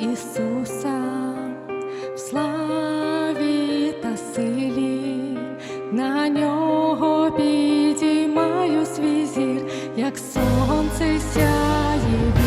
Ісуса, в славі та силі, на нього підіймаю свій зір, як сонце сяє.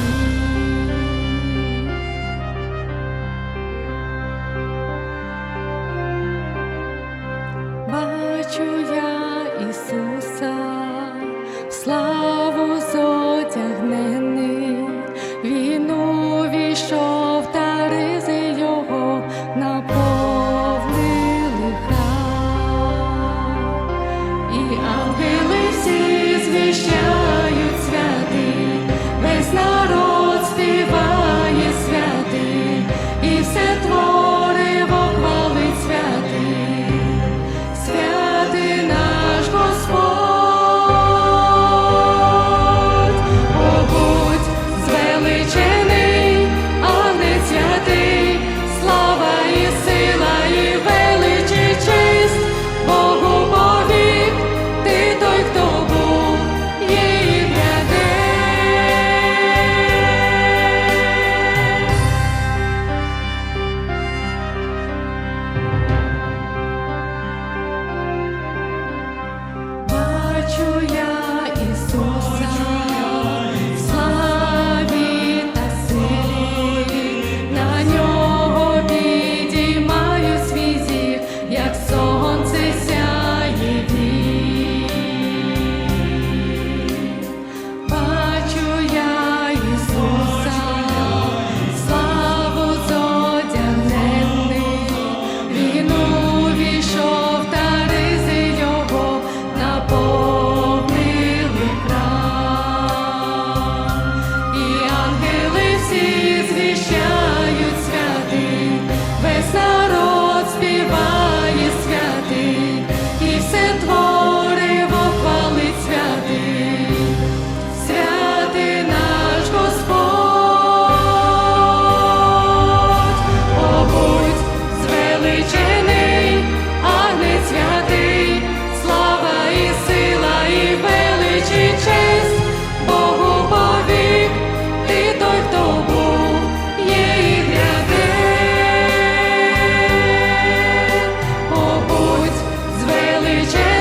去见